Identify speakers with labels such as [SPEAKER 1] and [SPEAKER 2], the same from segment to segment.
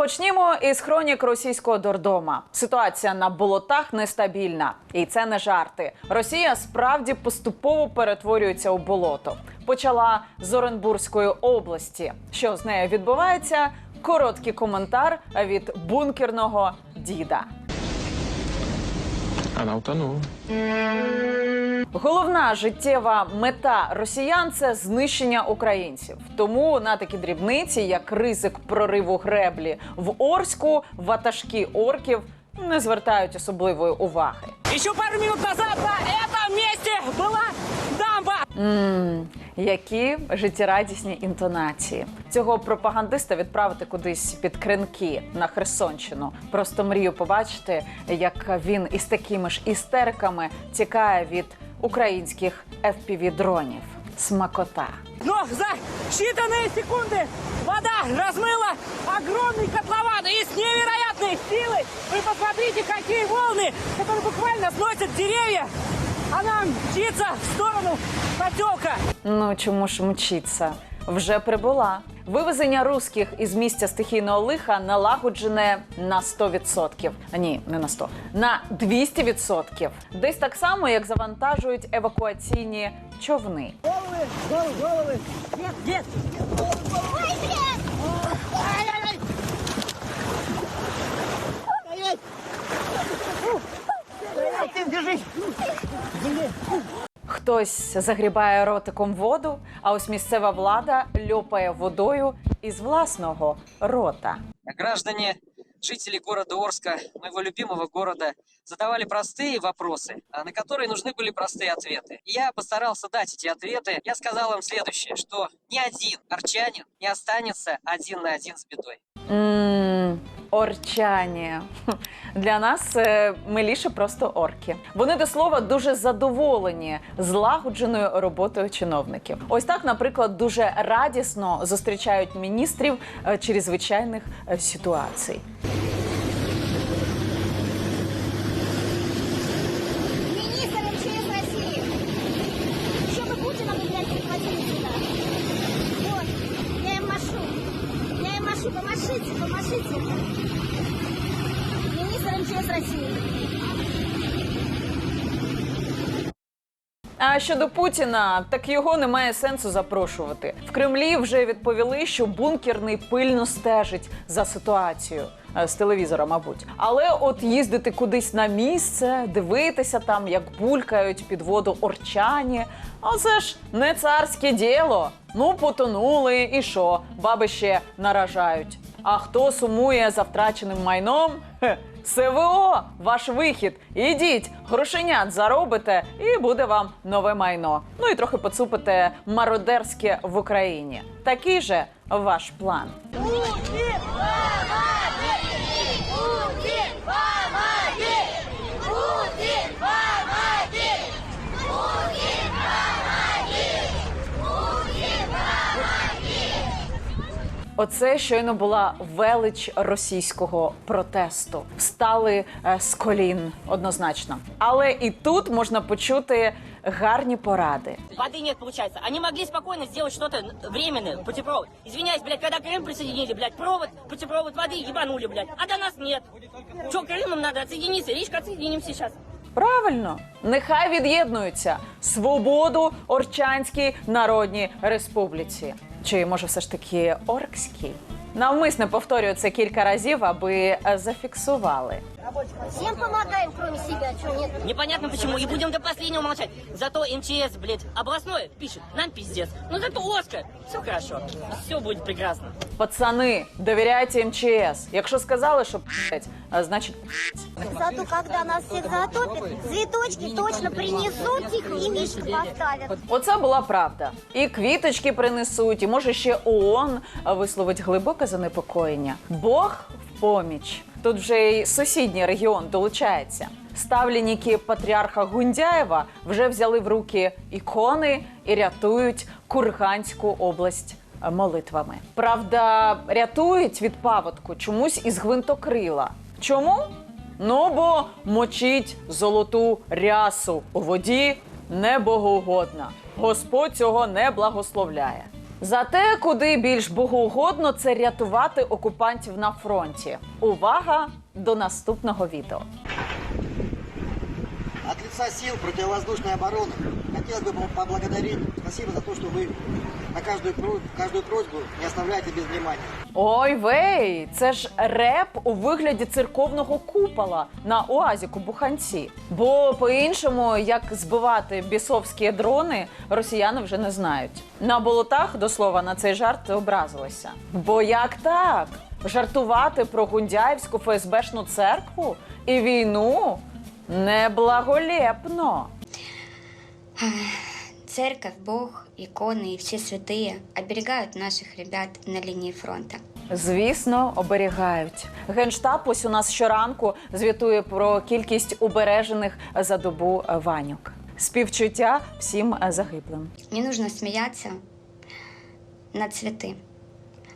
[SPEAKER 1] Почнімо із хронік російського дордома. Ситуація на болотах нестабільна, і це не жарти. Росія справді поступово перетворюється у болото. Почала з Оренбурзької області. Що з нею відбувається? Короткий коментар від бункерного діда.
[SPEAKER 2] Она утонула.
[SPEAKER 1] Головна життєва мета росіян це знищення українців. Тому на такі дрібниці, як ризик прориву греблі в Орську, ватажки орків не звертають особливої уваги.
[SPEAKER 3] Еще пару хвилин назад на цьому місці была дамба.
[SPEAKER 1] Мм, які життєрадісні інтонації. Цього пропагандиста відправити кудись під кринки на Херсонщину. Просто мрію побачити, як він із такими ж істериками тікає від українських fpv дронів Смакота.
[SPEAKER 3] Но за считанные секунды вода размыла огромный котлован и с невероятной силой. Вы посмотрите, какие волны, которые буквально сносят деревья. Она мчится в сторону потека.
[SPEAKER 1] Ну чому ж мчиться? Вже прибула. Вивезення русських із місця стихійного лиха налагоджене на 100%. Ні, не на 100, на 200%. Десь так само, як завантажують евакуаційні човни.
[SPEAKER 3] Головы, головы, головы. Нет, нет. Ой, блядь! Стоять, ты держись!
[SPEAKER 1] Хтось загрібає ротиком воду, а ось місцева влада льопає водою із власного рота.
[SPEAKER 4] граждане, жители города Орска, моего любимого города, задавали простые вопросы, а, на которые нужны были простые ответы. И Я постарался дать эти ответы. Я сказал им следующее, что ни один арчанин не останется один на один с бедой.
[SPEAKER 1] Ммм, орчані. Для нас е, миліше просто орки. Вони до слова дуже задоволені злагодженою роботою чиновників. Ось так, наприклад, дуже радісно зустрічають міністрів через чрезвичайних е, ситуацій.
[SPEAKER 5] Министр МЧС России. Еще бы Путина бы, блядь, прихватили сюда. Вот, я им машу. Я им машу, помашите. Министр МЧС России.
[SPEAKER 1] А щодо Путіна, так його немає сенсу запрошувати. В Кремлі вже відповіли, що бункерний пильно стежить за ситуацією. Е, З телевізора, мабуть, але от їздити кудись на місце, дивитися там, як булькають під воду орчані. А це ж не царське діло. Ну, потонули, і що? Баби ще наражають. А хто сумує за втраченим майном? Хе, СВО, ваш вихід. Ідіть, грошенят заробите, і буде вам нове майно. Ну і трохи поцупите мародерське в Україні. Такий же ваш план. Оце щойно була велич російського протесту. Встали е, з колін однозначно. Але і тут можна почути гарні поради.
[SPEAKER 6] Воды нет, получается. Они могли спокойно сделать что-то временное, путепровод. Извиняюсь, блядь, когда Крым присоединили, блядь, провод, путепровод воды ебанули, блядь. А до нас нет. Че, Крымом надо отсоединиться? Речка отсоединимся сейчас.
[SPEAKER 1] Правильно, нехай від'єднуються свободу Орчанській Народній Республіці. Чи може все ж таки Оркській? Навмисне повторюю це кілька разів, аби е, зафіксували.
[SPEAKER 5] Всем помогаем, кроме себя, что нет?
[SPEAKER 6] Непонятно почему, и будем до последнего молчать. Зато МЧС, блядь, областное пишет, нам пиздец. Ну зато Оскар, все хорошо, все будет прекрасно.
[SPEAKER 1] Пацани, довіряйте МЧС. Якщо сказали, що п***ть, значить п***ть.
[SPEAKER 5] Зато когда нас всех затопят, цветочки точно принесут их и мишки поставят.
[SPEAKER 1] Оце була правда. І квіточки принесуть, і може ще ООН висловить глибоке занепокоєння. Бог в поміч. Тут вже й сусідній регіон долучається. Ставленники патріарха Гундяєва вже взяли в руки ікони і рятують Курганську область молитвами. Правда, рятують від паводку чомусь із гвинтокрила. Чому? Ну бо мочить золоту рясу у воді небогоугодна. Господь цього не благословляє. Зате куди більш богоугодно це рятувати окупантів на фронті. Увага до наступного відео.
[SPEAKER 2] От лица сил противовоздушной обороны хотелось бы поблагодарить. Спасибо за то, что вы на каждую, каждую просьбу не оставляете без внимания.
[SPEAKER 1] Ой вей, це ж реп у вигляді церковного купола на уазіку Буханці. Бо по-іншому, як збивати бісовські дрони, росіяни вже не знають. На болотах, до слова, на цей жарт образилися. Бо як так? Жартувати про гундяївську ФСБшну церкву і війну неблаголепно.
[SPEAKER 7] Церковь, Бог, иконы и все святые оберегают наших ребят на линии фронта.
[SPEAKER 1] Звісно, оберігають. Генштаб ось у нас щоранку звітує про кількість убережених за добу ванюк. Співчуття всім загиблим.
[SPEAKER 7] Не нужно смеяться на цветы.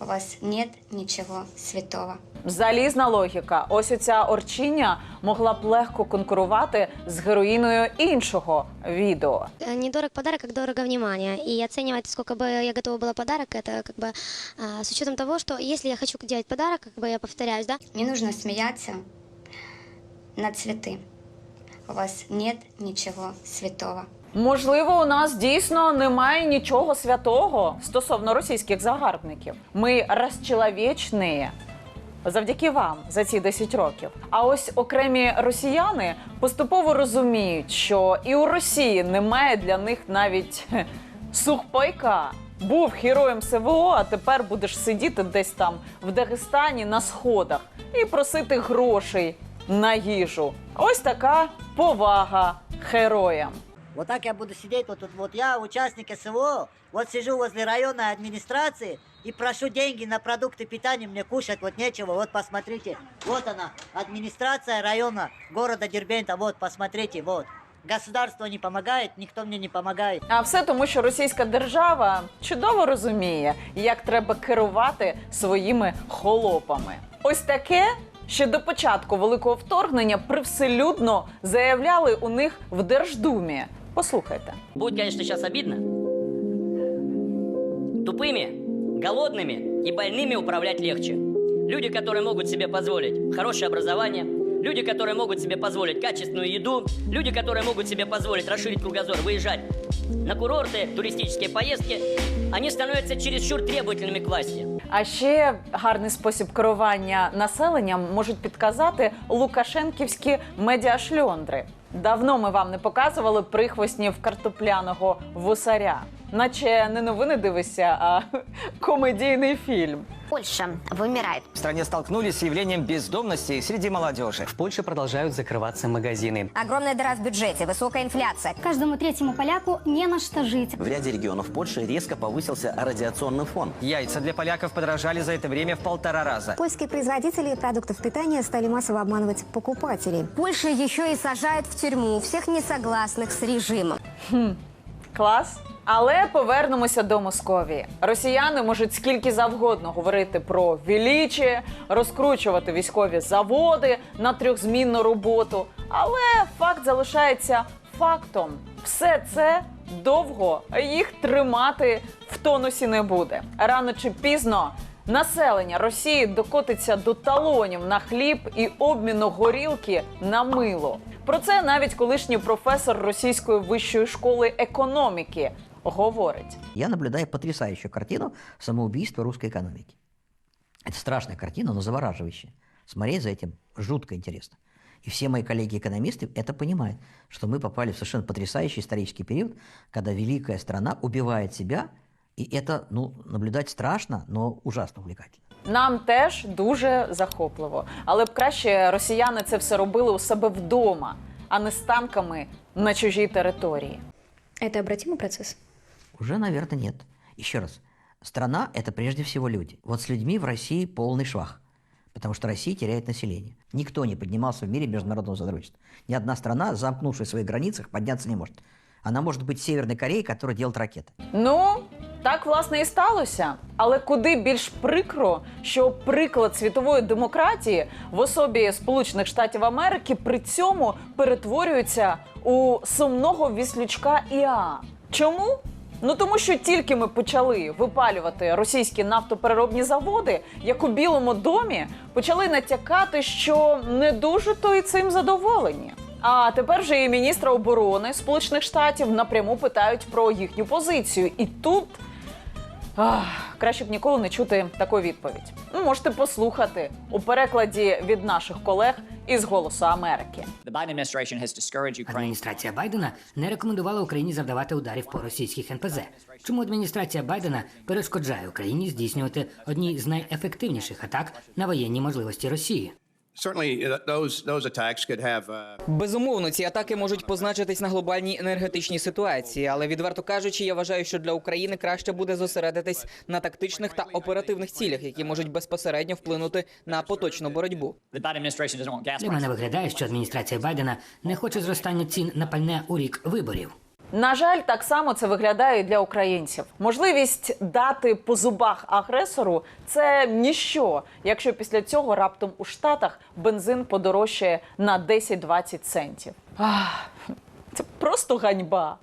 [SPEAKER 7] У вас нет ничего святого.
[SPEAKER 1] Залізна логіка. Ось оця орчиня могла б легко конкурувати з героїною іншого відео.
[SPEAKER 8] Э, Недорог подарок, как дорого внимание. И оценивать, сколько бы я готова была подарок, это как бы а, с учетом того, что если я хочу делать подарок, как бы я повторяюсь, да,
[SPEAKER 7] Не нужно смеяться на цветы. У вас нет ничего святого.
[SPEAKER 1] Можливо, у нас дійсно немає нічого святого стосовно російських загарбників. Ми розчеловічні завдяки вам за ці 10 років. А ось окремі росіяни поступово розуміють, що і у Росії немає для них навіть сухпайка. Був героєм СВО, а тепер будеш сидіти десь там в Дагестані на сходах і просити грошей на їжу. Ось така повага героям.
[SPEAKER 2] Вот так я буду сидеть, вот тут вот я, участник СВО, вот сижу возле районной администрации и прошу деньги на продукты питания, мне кушать вот нечего, вот посмотрите, вот она, администрация района города Дербента, вот посмотрите, вот. Государство не помогает, никто мне не помогает.
[SPEAKER 1] А все тому, що російська держава чудово розуміє, як треба керувати своїми холопами. Ось таке ще до початку великого вторгнення привселюдно заявляли у них в Держдумі. Послухайте.
[SPEAKER 6] Будет, конечно, сейчас обидно. Тупыми, голодными и больными управлять легче. Люди, которые могут себе позволить хорошее образование, люди, которые могут себе позволить качественную еду, люди, которые могут себе позволить расширить кругозор, выезжать на курорты, туристические поездки, они становятся чересчур требовательными к власти.
[SPEAKER 1] А ще гарний спосіб керування населенням можуть підказати лукашенківські медіашльондри. Давно ми вам не показували прихвостнів картопляного вусаря. Наче не новини дивишся, а комедійний фільм.
[SPEAKER 9] Польша вымирает.
[SPEAKER 10] В стране столкнулись с явлением бездомности среди молодежи.
[SPEAKER 11] В Польше продолжают закрываться магазины.
[SPEAKER 9] Огромная дыра в бюджете, высокая инфляция.
[SPEAKER 8] каждому третьему поляку не на что жить.
[SPEAKER 12] В ряде регионов Польши резко повысился радиационный фон.
[SPEAKER 10] Яйца для поляков подорожали за это время в полтора раза.
[SPEAKER 9] Польские производители продуктов питания стали массово обманывать покупателей. Польша еще и сажает в тюрьму всех несогласных с режимом.
[SPEAKER 1] Клас. Але повернемося до Московії. Росіяни можуть скільки завгодно говорити про величі, розкручувати військові заводи на трьохзмінну роботу. Але факт залишається фактом. Все це довго їх тримати в тонусі не буде. Рано чи пізно населення Росії докотиться до талонів на хліб і обміну горілки на мило. Про це навіть колишній професор російської вищої школи економіки говорить.
[SPEAKER 13] Я наблюдаю потрясающую картину самоубийства русской экономики. Это страшная картина, но завораживающая. Смотреть за этим жутко интересно. И все мои коллеги-экономисты это понимают, что мы попали в совершенно потрясающий исторический период, когда великая страна убивает себя, и это, ну, наблюдать страшно, но ужасно увлекательно.
[SPEAKER 1] Нам теж дуже захопливо, але б краще росіяни це все робили у себе вдома, а не з танками на чужій території.
[SPEAKER 8] Это обратимый процесс?
[SPEAKER 13] Уже, наверное, нет. Еще раз. Страна – это прежде всего люди. Вот с людьми в России полный швах. Потому что Россия теряет население. Никто не поднимался в мире международного сотрудничества. Ни одна страна, замкнувшая в своих границах, подняться не может. Она может быть Северной Кореей, которая делает ракеты.
[SPEAKER 1] Ну, так власне і сталося. Але куди більш прикро, що приклад світової демократії в особі Сполучених Штатів Америки при цьому перетворюється у сумного віслючка ІА. Чому? Ну тому що тільки ми почали випалювати російські нафтопереробні заводи, як у Білому домі почали натякати, що не дуже то і цим задоволені. А тепер вже і міністра оборони Сполучених Штатів напряму питають про їхню позицію. І тут ах, краще б ніколи не чути таку відповідь. Ну, можете послухати у перекладі від наших колег із Голосу Америки.
[SPEAKER 3] Адміністрація Байдена не рекомендувала Україні завдавати ударів по російських НПЗ. Чому адміністрація Байдена перешкоджає Україні здійснювати одні з найефективніших атак на воєнні можливості Росії?
[SPEAKER 14] Certainly, uh, those those attacks could have uh,
[SPEAKER 11] Безумовно, ці атаки можуть позначитись на глобальній енергетичній ситуації, але відверто кажучи, я вважаю, що для України краще буде зосередитись на тактичних та оперативних цілях, які можуть безпосередньо вплинути на поточну боротьбу.
[SPEAKER 3] Для мене виглядає, що адміністрація Байдена не хоче зростання цін на пальне у рік виборів.
[SPEAKER 1] На жаль, так само це виглядає і для українців. Можливість дати по зубах агресору це ніщо, якщо після цього раптом у Штатах бензин подорожчає на 10-20 центів. Ах, це просто ганьба.